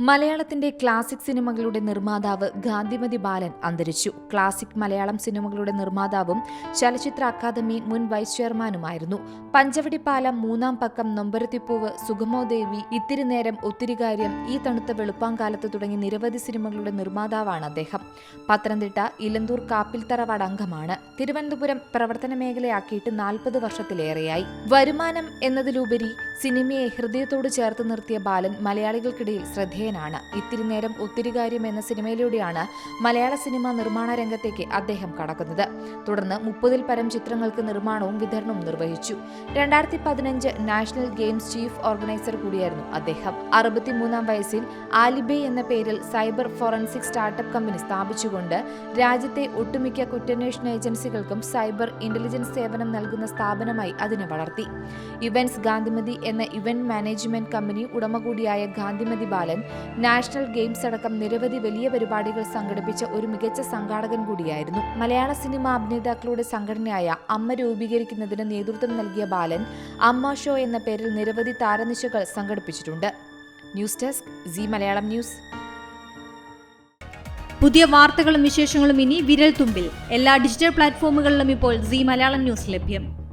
മലയാളത്തിന്റെ ക്ലാസിക് സിനിമകളുടെ നിർമ്മാതാവ് ഗാന്ധിമതി ബാലൻ അന്തരിച്ചു. ക്ലാസിക് മലയാളം സിനിമകളുടെ നിർമ്മാതാവും ചലച്ചിത്ര അക്കാദമി മുൻ വൈസ് ചെയർമാനുമായിരുന്നു പഞ്ചവടിപ്പാലം മൂന്നാം പക്കം നൊമ്പരത്തിപ്പൂവ് സുഗമോദേവി ഇത്തിരി നേരം ഒത്തിരി കാര്യം ഈ തണുത്ത വെളുപ്പാങ്കാലത്ത് തുടങ്ങി നിരവധി സിനിമകളുടെ നിർമ്മാതാവാണ് അദ്ദേഹം. പത്തനംതിട്ട ഇലന്തൂർ കാപ്പിൽത്തറവാട് അംഗമാണ്. തിരുവനന്തപുരം പ്രവർത്തന മേഖലയാക്കിയിട്ട് നാൽപ്പത് വർഷത്തിലേറെയായി. വരുമാനം എന്നതിലുപരി സിനിമയെ ഹൃദയത്തോട് ചേർത്ത് നിർത്തിയ ബാലൻ മലയാളികൾക്കിടയിൽ ശ്രദ്ധേയനാണ് ഇത്തിരി നേരം ഒത്തിരി കാര്യം എന്ന സിനിമയിലൂടെയാണ് മലയാള സിനിമ നിർമ്മാണ രംഗത്തേക്ക് അദ്ദേഹം കടക്കുന്നത്. തുടർന്ന് മുപ്പതിൽ പരം ചിത്രങ്ങൾക്ക് നിർമ്മാണവും വിതരണവും നിർവഹിച്ചു. രണ്ടായിരത്തി പതിനഞ്ച് നാഷണൽ ഗെയിംസ് ചീഫ് ഓർഗനൈസർ കൂടിയായിരുന്നു അദ്ദേഹം. അറുപത്തിമൂന്നാം വയസ്സിൽ ആലിബേ എന്ന പേരിൽ സൈബർ ഫോറൻസിക് സ്റ്റാർട്ടപ്പ് കമ്പനി സ്ഥാപിച്ചുകൊണ്ട് രാജ്യത്തെ ഒട്ടുമിക്ക കുറ്റാന്വേഷണ ഏജൻസികൾക്കും സൈബർ ഇന്റലിജൻസ് സേവനം നൽകുന്ന സ്ഥാപനമായി അതിനെ വളർത്തി. ഇവന്റ്സ് ഗാന്ധിമതി എന്ന ഇവന്റ് മാനേജ്മെന്റ് കമ്പനി ഉടമ കൂടിയായ ഗാന്ധിമതി ബാലൻ നാഷണൽ ഗെയിംസ് അടക്കം നിരവധി വലിയ പരിപാടികൾ സംഘടിപ്പിച്ച ഒരു മികച്ച സംഘാടകൻ കൂടിയായിരുന്നു. മലയാള സിനിമ അഭിനേതാക്കളുടെ സംഘടനയായ അമ്മ രൂപീകരിക്കുന്നതിന് നേതൃത്വം നൽകിയ ബാലൻ അമ്മ ഷോ എന്ന പേരിൽ നിരവധി താരനിശകൾ സംഘടിപ്പിച്ചിട്ടുണ്ട്. News desk Zee Malayalam news. പുതിയ വാർത്തകളും വിശേഷങ്ങളും ഇനി വിരൽ തുമ്പിൽ എല്ലാ ഡിജിറ്റൽ പ്ലാറ്റ്ഫോമുകളിലും ഇപ്പോൾ സി മലയാളം ന്യൂസ് ലഭ്യം.